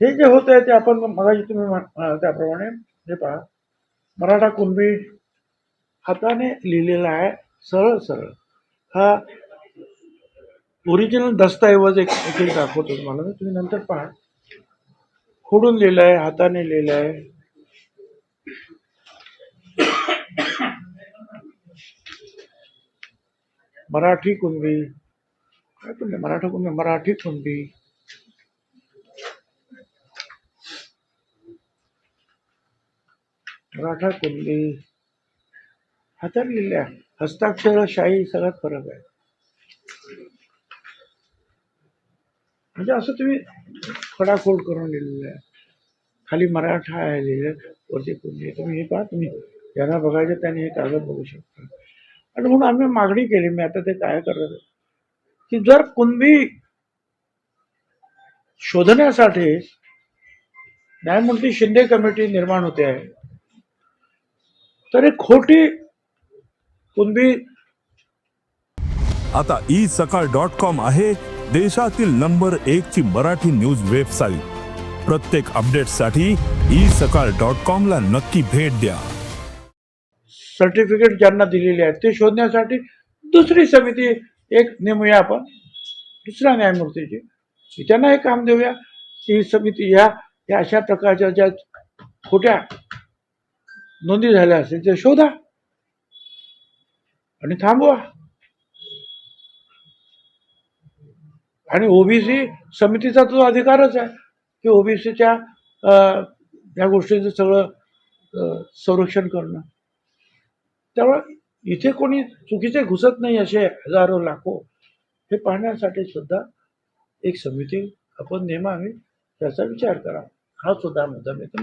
हे जे होत आहे ते आपण मगाशी तुम्ही त्याप्रमाणे हे पहा. मराठा कुणबी हाताने लिहिलेला आहे सरळ सरळ. हा ओरिजिनल दस्तऐवज एक एक दाखवतो तुम्हाला मी. तुम्ही नंतर पहा. खोडून लिहिलं आहे हाताने लिहिलं आहे मराठी कुणबी. काय पण नाही, मराठा कुणबी मराठी कुणबी. मराठा कुणबी हाताने लिहिल्या हस्ताक्षर शाही सगळ्यात फरक आहे. म्हणजे असं तुम्ही खडाखोड करून लिहिलेलं आहे. खाली मराठा आहे लिहिलं वरती कुणबी तुम्ही हे पहा तुम्ही ज्यांना बघायचं त्यांनी हे कागद बघू शकता. आणि म्हणून आम्ही मागणी केली मी आता ते काय करत की जर कुणबी शोधण्यासाठी न्यायमूर्ती शिंदे कमिटी निर्माण होते आहे तर एक खोटी कुणबी आता ई सकाळ डॉट कॉम आहे देशातील नंबर एक ची मराठी न्यूज वेबसाईट. प्रत्येक अपडेटसाठी ई सकाळ डॉट कॉम ला नक्की भेट द्या. सर्टिफिकेट ज्यांना दिलेली आहेत ते शोधण्यासाठी दुसरी समिती एक नेमूया आपण दुसऱ्या न्यायमूर्तीची. त्यांना हे काम देऊया की ही समिती ह्या या अशा प्रकारच्या ज्या खोट्या नोंदी झाल्या असेल ते शोधा. आणि थांबवा. आणि ओबीसी समितीचा तो अधिकारच आहे की ओबीसीच्या या गोष्टीचं सगळं संरक्षण करणं. त्यामुळे इथे कोणी चुकीचे घुसत नाही असे हजारो लाखो हे पाहण्यासाठी सुद्धा एक समिती आपण नेमावी त्याचा विचार करा हा सुद्धा मुद्दा मी इथे